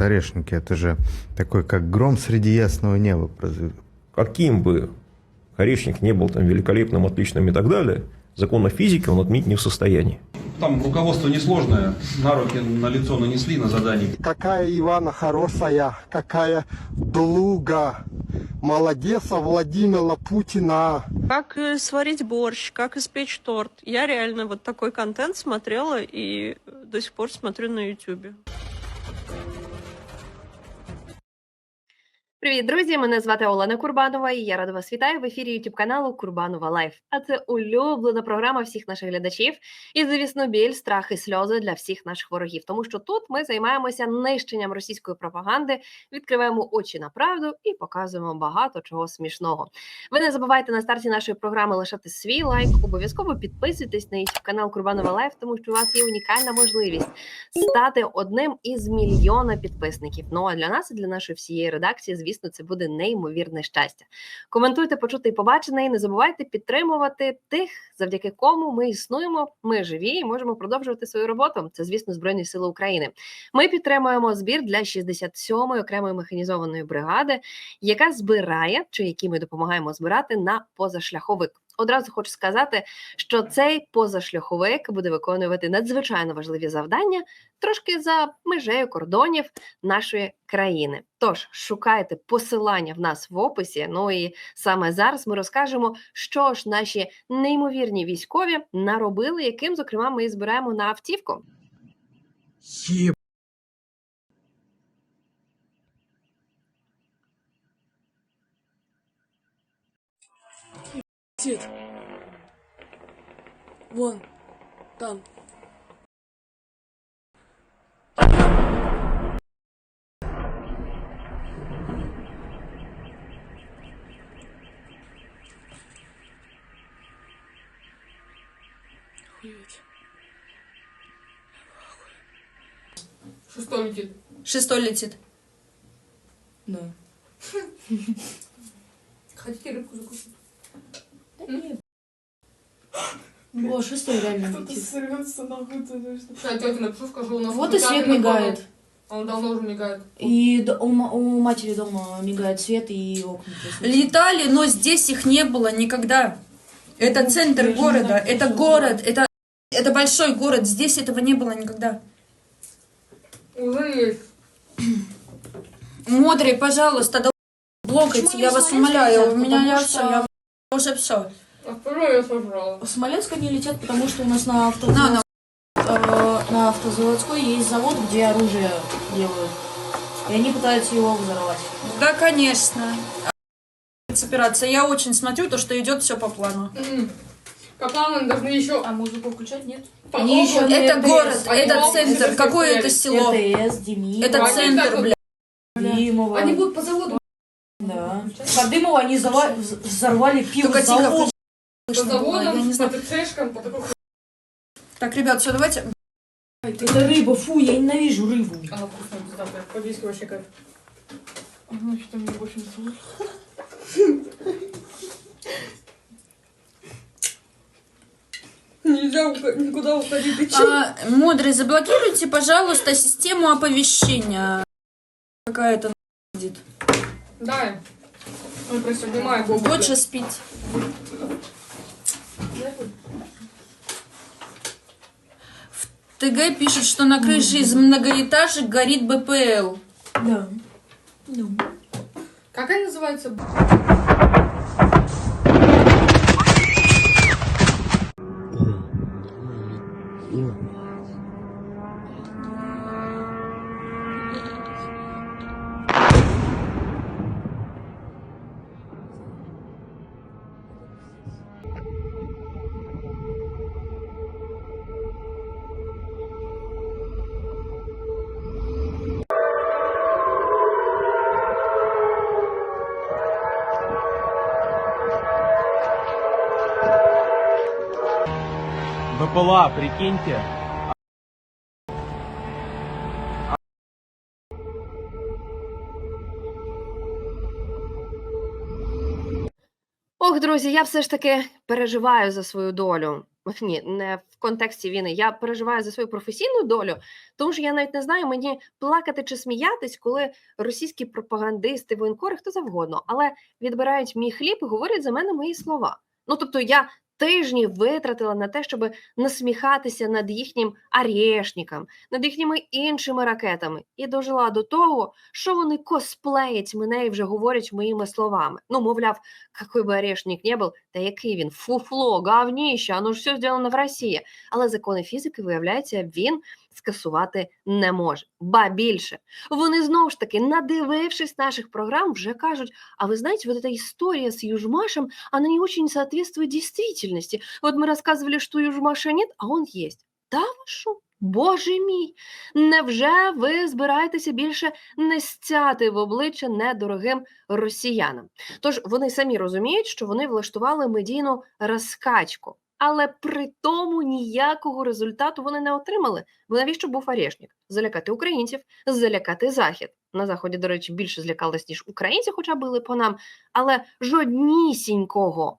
город Орешники, это же такой, как гром среди ясного неба. Каким бы Орешник не был там великолепным, отличным и так далее, закона физики он отменить не в состоянии. Там руководство несложное, на руки, на лицо нанесли на задание. Какая Ивана хорошая, какая Длуга. Молодец, Владимира Путина. Как сварить борщ, как испечь торт. Я реально вот такой контент смотрела и до сих пор смотрю на Ютубе. Привіт, друзі! Мене звати Олена Курбанова, і я рада вас вітаю в ефірі youtube каналу Курбанова Лайф. А це улюблена програма всіх наших глядачів. І, звісно, біль, страх і сльози для всіх наших ворогів. Тому що тут ми займаємося нищенням російської пропаганди, відкриваємо очі на правду і показуємо багато чого смішного. Ви не забувайте на старті нашої програми лишати свій лайк. Обов'язково підписуйтесь на youtube канал Курбанова Лайф, тому що у вас є унікальна можливість стати одним із мільйона підписників. Ну а для нас і для нашої всієї редакції, звісно, це буде неймовірне щастя. Коментуйте, почути і побачене, і не забувайте підтримувати тих, завдяки кому ми існуємо. Ми живі і можемо продовжувати свою роботу. Це, звісно, Збройні Сили України. Ми підтримуємо збір для 67-ї окремої механізованої бригади, яка збирає чи які ми допомагаємо збирати на позашляховик. Одразу хочу сказати, що цей позашляховик буде виконувати надзвичайно важливі завдання трошки за межею кордонів нашої країни. Тож шукайте посилання в нас в описі. Ну і саме зараз ми розкажемо, що ж наші неймовірні військові наробили, яким зокрема ми збираємо на автівку. Дед. Вон, там. Охуеть. Шестой летит. Шестой летит. Да. Хотите рыбку закусить? О, шестой реально Кто-то летит. сорвется нахуй. Я тете напишу, скажу, у нас Вот и свет мигает. Он давно уже мигает. И у, ма- у матери дома мигает свет и окна. просто. Летали, но здесь их не было никогда. Это центр я же не города, знаю, это что город, это, это большой город. Здесь этого не было никогда. Уже есть. Модрый, пожалуйста, да блокайте, Почему я вас Смоленск умоляю. У меня я Потому все, что- я уже все. А второй я сожрала. В Смоленск они летят, потому что у нас на, На, автозавод... на. э, на автозаводской есть завод, где оружие делают. И они пытаются его взорвать. Да, конечно. Операция. Я очень смотрю то, что идет все по плану. По плану должны еще... А музыку включать нет? по они еще Это РТС. город, Они это центр. Какое это село? РТС, Это центр, так вот- бля. Димова. Они будут по заводу. Да. Подымова они зава- вз- взорвали пиво Только тихо, завод. По слышно было, я заводам, не по знаю. ТЦшкам, по такой хуй. Так, ребят, все, давайте. Это рыба, фу, я ненавижу рыбу. Она вкусная. По-бийски вообще кайф. Ага, что-то мне больше не слышно. Нельзя уха- никуда уходить. Ты чё? А, мудрый, заблокируйте, пожалуйста, систему оповещения. Какая-то сидит. Дай. Ой, просто обнимаю Богу. Доча спит. В ТГ пишет, что на крыше из многоэтажек горит БПЛ. Да. Как они называются? БПЛА, прикиньте. Ох, друзі, я все ж таки переживаю за свою долю. Ні, не в контексті війни. Я переживаю за свою професійну долю, тому що я навіть не знаю, мені плакати чи сміятись, коли російські пропагандисти, воєнкори, хто завгодно, але відбирають мій хліб і говорять за мене мої слова. Ну тобто я тижні витратила на те, щоб насміхатися над їхнім арешником, над їхніми іншими ракетами, і дожила до того, що вони косплеять мене і вже говорять моїми словами. Ну, мовляв, какой би орешник не був, та який він фуфло, гавніще, оно ж все зроблено в Росії. Але закони фізики, виявляється, він скасувати не може. Ба більше, вони знову ж таки, надивившись наших програм, вже кажуть: а ви знаєте, вот эта история с Южмашем, она не очень соответствует действительности. Вот мы рассказывали, что Южмаша нет, а он есть. Та ви що? Боже мій, невже ви збираєтеся більше не стяти в обличчя недорогим росіянам? Тож вони самі розуміють, що вони влаштували медійну розкачку, але при тому ніякого результату вони не отримали. Бо навіщо був арешник? Залякати українців, залякати захід. На заході, до речі, більше злякались, ніж українці, хоча били по нам, але жоднісінького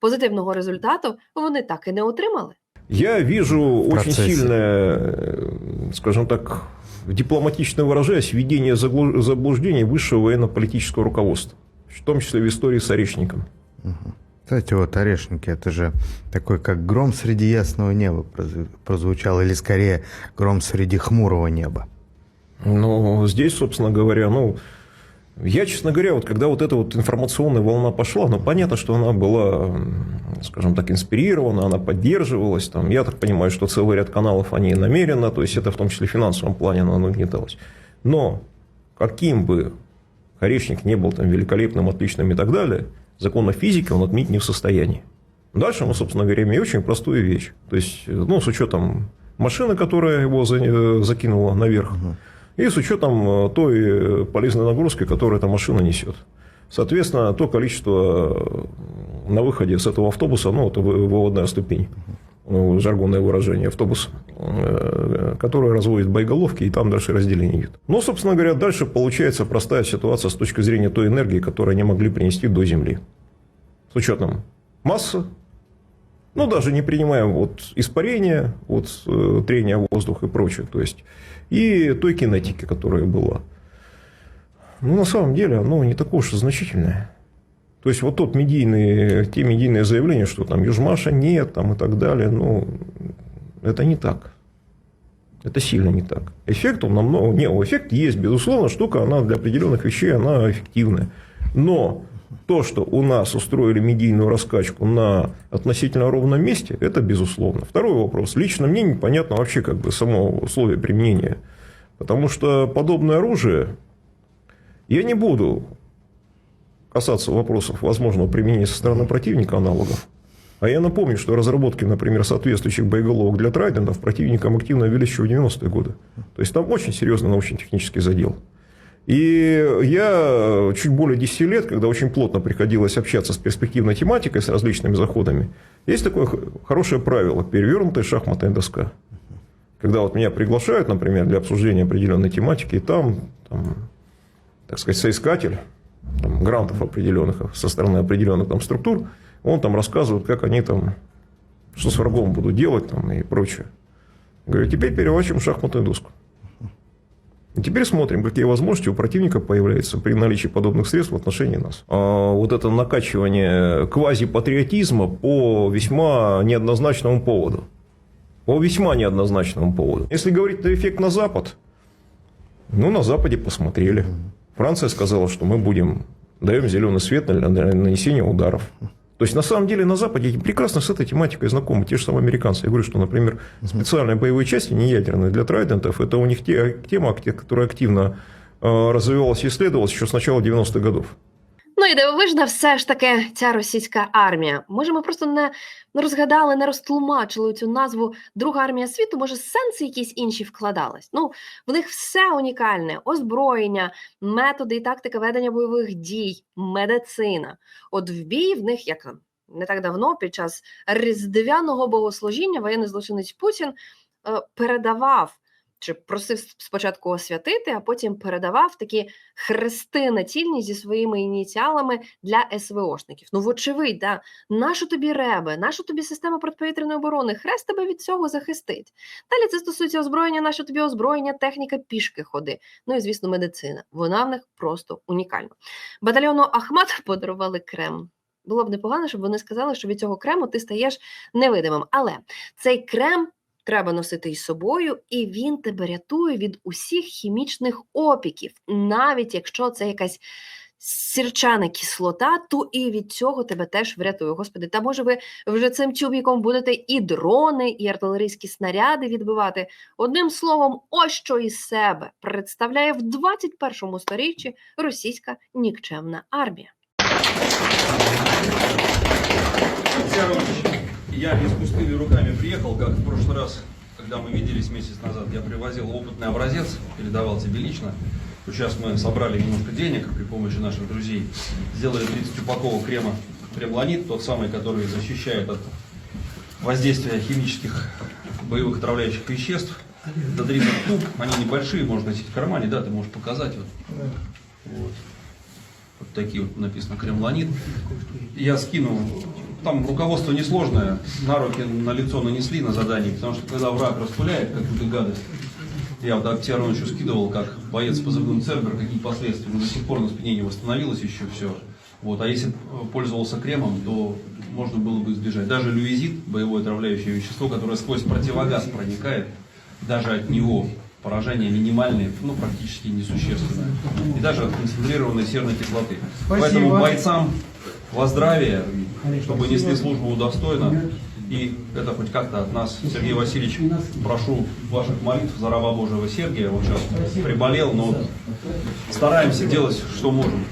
позитивного результату вони так і не отримали. Я вижу очень процессе. сильное, э, скажем так, дипломатично выражаясь, введение заглу- заблуждений высшего военно-политического руководства, в том числе в истории с Орешником. Мгм. Кстати, вот орешники, это же такой, как гром среди ясного неба прозв- прозвучал, или скорее гром среди хмурого неба. Но здесь, собственно говоря, ну, я, честно говоря, вот когда вот эта вот информационная волна пошла, ну, понятно, что она была, скажем так, инспирирована, она поддерживалась, там, я так понимаю, что целый ряд каналов, они намеренно, то есть это в том числе в финансовом плане оно нагнеталось. Но каким бы Орешник не был там великолепным, отличным и так далее, закон о физике он отменить не в состоянии. Дальше мы, собственно говоря, имеем очень простую вещь. То есть, ну, с учетом машины, которая его э, закинула наверх, и с учетом э, той э, полезной нагрузки, которую эта машина несет. Соответственно, то количество на выходе с этого автобуса, ну, это вы- выводная ступень, ну, жаргонное выражение, автобус, э, который разводит боеголовки, и там дальше разделение идет. Но, собственно говоря, дальше получается простая ситуация с точки зрения той энергии, которую они могли принести до Земли. С учетом массы, ну, даже не принимаем вот испарения, вот э, трения воздуха и прочее, то есть, и той кинетики, которая была. Ну, на самом деле, оно не такое уж и значительное. То есть, вот тот медийный, те медийные заявления, что там Южмаша нет, там и так далее, ну, это не так. Это сильно не так. Эффект он намного... Не, эффект есть, безусловно, штука, она для определенных вещей, она эффективная. Но то, что у нас устроили медийную раскачку на относительно ровном месте, это безусловно. Второй вопрос. Лично мне непонятно вообще как бы само условие применения. Потому что подобное оружие, я не буду касаться вопросов возможного применения со стороны противника аналогов. А я напомню, что разработки, например, соответствующих боеголовок для трайдентов противникам активно велись еще в 90-е годы. То есть там очень серьезный научно-технический задел. И я чуть более 10 лет, когда очень плотно приходилось общаться с перспективной тематикой, с различными заходами, есть такое хорошее правило – перевернутая шахматная доска. Когда вот меня приглашают, например, для обсуждения определенной тематики, и там, там так сказать, соискатель там, грантов определенных со стороны определенных там структур, он там рассказывает, как они там, что с врагом будут делать там и прочее. Говорю, теперь переворачиваем шахматную доску. И теперь смотрим, какие возможности у противника появляются при наличии подобных средств в отношении нас. А вот это накачивание квазипатриотизма по весьма неоднозначному поводу. По весьма неоднозначному поводу. Если говорить на эффект на Запад, ну, на Западе посмотрели. Франция сказала, что мы будем, даем зеленый свет на на нанесение ударов. То есть, на самом деле, на Западе прекрасно с этой тематикой знакомы те же самые американцы. Я говорю, что, например, специальные боевые части, не ядерные для трайдентов, это у них те, тема, которая активно э, развивалась и исследовалась еще с начала 90-х годов. Ну і дивовижна все ж таки ця російська армія. Може, ми просто не, розгадали, не розтлумачили цю назву Друга армія світу. Може, сенси якісь інші вкладались. Ну, в них все унікальне: озброєння, методи і тактика ведення бойових дій, медицина. От в бій в них, як не так давно, під час різдвяного богослужіння, воєнний злочинець Путін е, передавав чи просив спочатку освятити, а потім передавав такі хрести націльні зі своїми ініціалами для СВОшників. Ну, вочевидь, да, нащо тобі реби, нащо тобі система протиповітряної оборони? Хрест тебе від цього захистить. Далі це стосується озброєння, нащо тобі озброєння, техніка пішки ходи. Ну і звісно, медицина. Вона в них просто унікальна. Батальйону Ахмат подарували крем. Було б непогано, щоб вони сказали, що від цього крему ти стаєш невидимим. Але цей крем треба носити із собою, і він тебе рятує від усіх хімічних опіків, навіть якщо це якась. Сірчана кислота, то і від цього тебе теж врятує. Господи, та може ви вже цим тюбіком будете і дрони, і артилерійські снаряди відбивати. Одним словом, ось що із себе представляє в 21 сторіччі російська нікчемна армія. Я не с пустыми руками приехал, как в прошлый раз, когда мы виделись месяц назад. Я привозил опытный образец, передавал тебе лично. Сейчас мы собрали немножко денег при помощи наших друзей. Сделали 30 упаковок крема кремланит, тот самый, который защищает от воздействия химических боевых отравляющих веществ. До 30 штук, они небольшие, можно носить в кармане, да, ты можешь показать. Вот. Вот. Вот такие вот написано кремланит. Я скину. Там руководство несложное. На руки, на лицо нанесли на задании. Потому что когда враг распыляет какую-то гадость, я вот Алексею Ароновичу скидывал, как боец с позывным Цербер, какие последствия. Но до сих пор на спине не восстановилось еще все. Вот. А если э, пользовался кремом, то можно было бы избежать. Даже лювизит, боевое отравляющее вещество, которое сквозь противогаз проникает, даже от него поражения минимальные, ну, практически несущественные. И даже от концентрированной серной кислоты. Поэтому бойцам во здравие, чтобы несли службу достойно. И это хоть как-то от нас, Сергей Васильевич, прошу ваших молитв за раба Божьего Сергия. Он сейчас приболел, но стараемся делать, что можем.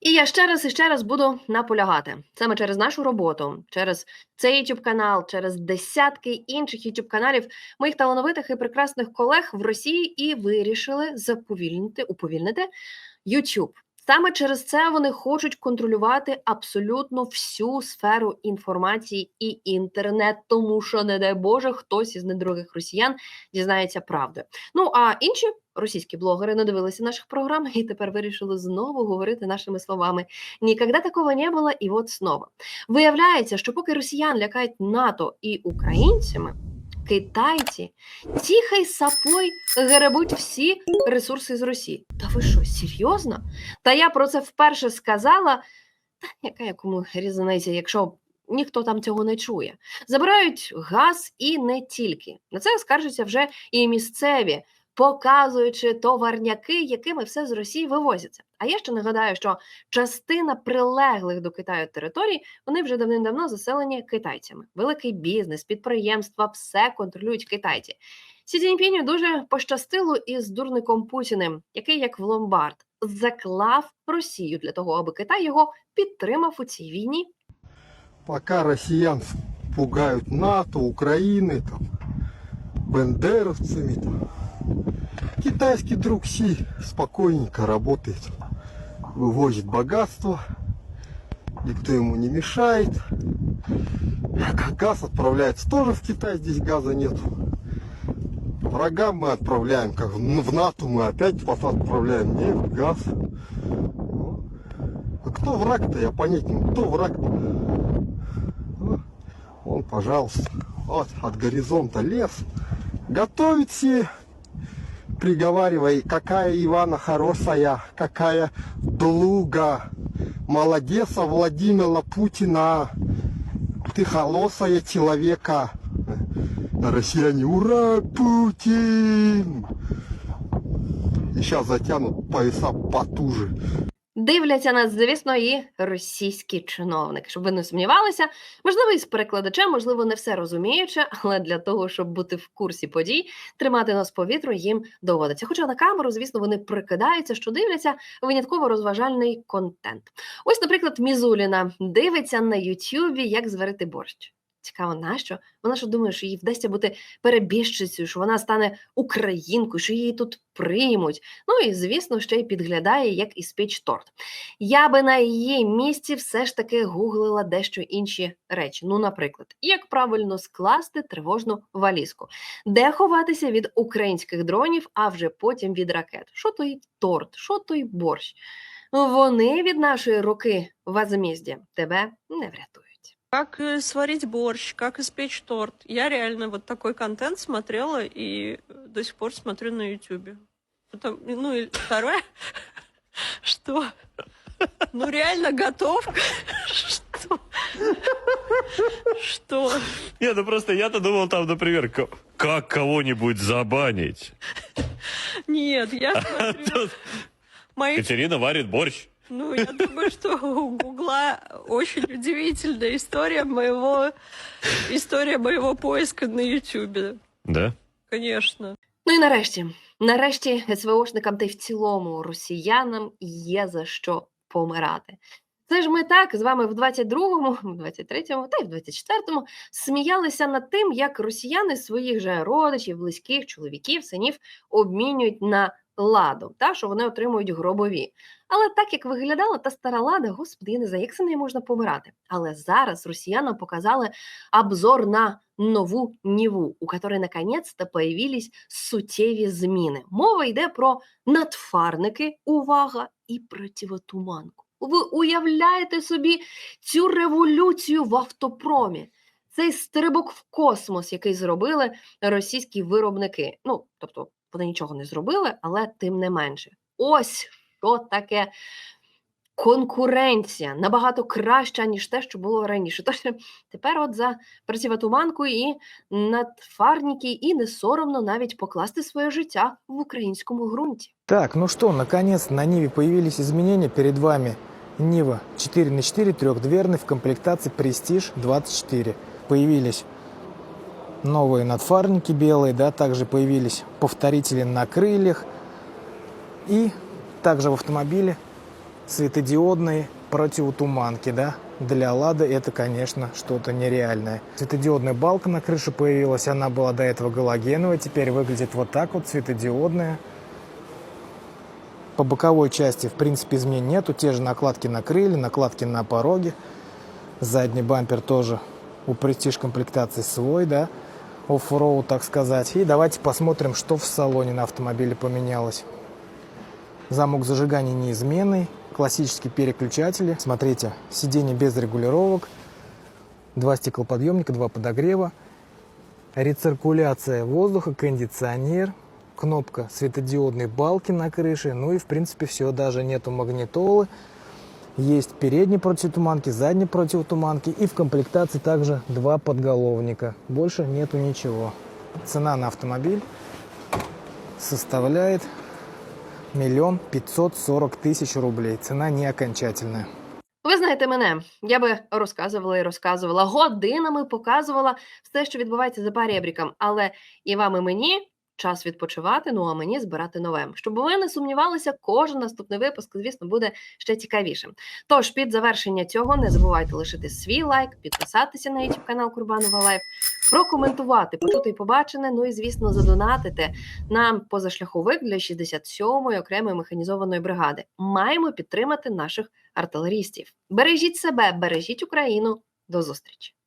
І я ще раз і ще раз буду наполягати саме через нашу роботу, через цей youtube канал, через десятки інших youtube каналів моїх талановитих і прекрасних колег в Росії і вирішили заповільнити, уповільнити YouTube. Саме через це вони хочуть контролювати абсолютно всю сферу інформації і інтернет, тому що, не дай Боже, хтось із недорогих росіян дізнається правду. Ну а інші російські блогери не дивилися наших програм і тепер вирішили знову говорити нашими словами. Ніколи такого не було, і от знову. Виявляється, що поки росіян лякають НАТО і українцями, китайці тіхай сапой гребуть всі ресурси з Росії. Та ви що, серйозно? Та я про це вперше сказала. Та яка якому різниця, якщо ніхто там цього не чує. Забирають газ і не тільки. На це скаржаться вже і місцеві, показуючи товарняки, якими все з Росії вивозяться. А я ще нагадаю, що частина прилеглих до Китаю територій вони вже давним-давно заселені китайцями. Великий бізнес, підприємства, все контролюють китайці. Сі Цзіньпіню дуже пощастило із дурником Путіним, який, як в ломбард, заклав Росію для того, аби Китай його підтримав у цій війні. Пока россиян пугают НАТО, Украины, там, бендеровцами, там, китайский друг Си спокойненько работает, вывозит богатство, никто ему не мешает. Газ отправляется тоже в Китай, здесь газа нет. Врагам мы отправляем, как в в НАТО мы опять вас отправляем нефть, газ. Ну, А кто враг-то, я понять не могу, кто враг-то? Ну, Вон, пожалуйста, вот от горизонта лес. Готовит все, приговаривай, какая Ивана хорошая, какая Длуга. Молодеца Владимира Путина. Ты холосая человека. Россияне, ура, Путин! И сейчас затянут пояса потуже. Дивляться нас, звісно, і російські чиновники, щоб ви не сумнівалися. Можливо, із перекладачем, можливо, не все розуміючи, але для того, щоб бути в курсі подій, тримати нас по вітру їм доводиться. Хоча на камеру, звісно, вони прикидаються, що дивляться винятково розважальний контент. Ось, наприклад, Мізуліна дивиться на Ютюбі, як зварити борщ. Цікаво, нащо? Вона що думає, що їй вдасться бути перебіжчицею, що вона стане українкою, що її тут приймуть. Ну і звісно, ще й підглядає, як і спіч торт. Я би на її місці все ж таки гуглила дещо інші речі. Ну, наприклад, як правильно скласти тривожну валізку, де ховатися від українських дронів, а вже потім від ракет. Що той торт, що той борщ. Вони від нашої руки возмездя тебе не врятують. Как сварить борщ, как испечь торт. Я реально вот такой контент смотрела и до сих пор смотрю на Ютубе. Потом, ну и второе, что? Ну реально готов? Что? Что? Не, ну просто я-то думал там, например, ка- как кого-нибудь забанить. Нет, я смотрю мои Катерина варит борщ. Ну, я думаю, что у Гугла очень удивительная история моего, история моего поиска на Ютубе. Да? Конечно. Ну і нарешті, нарешті, СВОшникам та й в цілому росіянам є за що помирати. Це ж ми так з вами в 22-му, в 23-му та й в 24-му сміялися над тим, як росіяни своїх же родичів, близьких, чоловіків, синів обмінюють на ладу, та що вони отримують гробові. Але так як виглядала та стара лада, господи, я не знаю, як це нею можна помирати. Але зараз росіянам показали обзор на нову Ніву, у которой наконец-то появились суттєві зміни. Мова йде про надфарники, увага, і противотуманку. Ви уявляєте собі цю революцію в автопромі? Цей стрибок в космос, який зробили російські виробники. Ну, тобто, вони нічого не зробили, але тим не менше. Ось що таке конкуренція набагато краща, ніж те, що було раніше. Тож тепер, от за противотуманку і надфарніки, і не соромно навіть покласти своє життя в українському ґрунті. Так, ну что, наконец на Ниве появились изменения. Перед вами Нива 4 на 4 трехдверный в комплектации Prestige 24. Появились новые надфарники белые, да, также появились повторители на крыльях. И также в автомобиле светодиодные противотуманки, да. Для Лады это, конечно, что-то нереальное. Светодиодная балка на крыше появилась, она была до этого галогеновая, теперь выглядит вот так вот, светодиодная. По боковой части, в принципе, изменений нету. Те же накладки на крылья, накладки на пороге. Задний бампер тоже у Prestige комплектации свой, да, оффроуд, так сказать. И давайте посмотрим, что в салоне на автомобиле поменялось. Замок зажигания неизменный, классические переключатели. Смотрите, сиденье без регулировок, два стеклоподъемника, два подогрева, рециркуляция воздуха, кондиционер, кнопка светодиодной балки на крыше, ну и в принципе все, даже нету магнитолы. Есть передние противотуманки, задние противотуманки и в комплектации также два подголовника. Больше нету ничего. Цена на автомобиль составляет миллион пятьсот сорок тысяч рублей. Цена не окончательная. Ви знаєте мене, я би розказувала і розказувала, годинами показувала все, що відбувається за парєбріком, але і вам, і мені час відпочивати, ну а мені збирати нове. Щоб ви не сумнівалися, кожен наступний випуск, звісно, буде ще цікавішим. Тож під завершення цього не забувайте лишити свій лайк, підписатися на YouTube канал Курбанова Лайф, прокоментувати, почути і побачене. Ну і звісно, задонатити нам позашляховик для 67-ї окремої механізованої бригади. Маємо підтримати наших артилерістів. Бережіть себе, бережіть Україну. До зустрічі!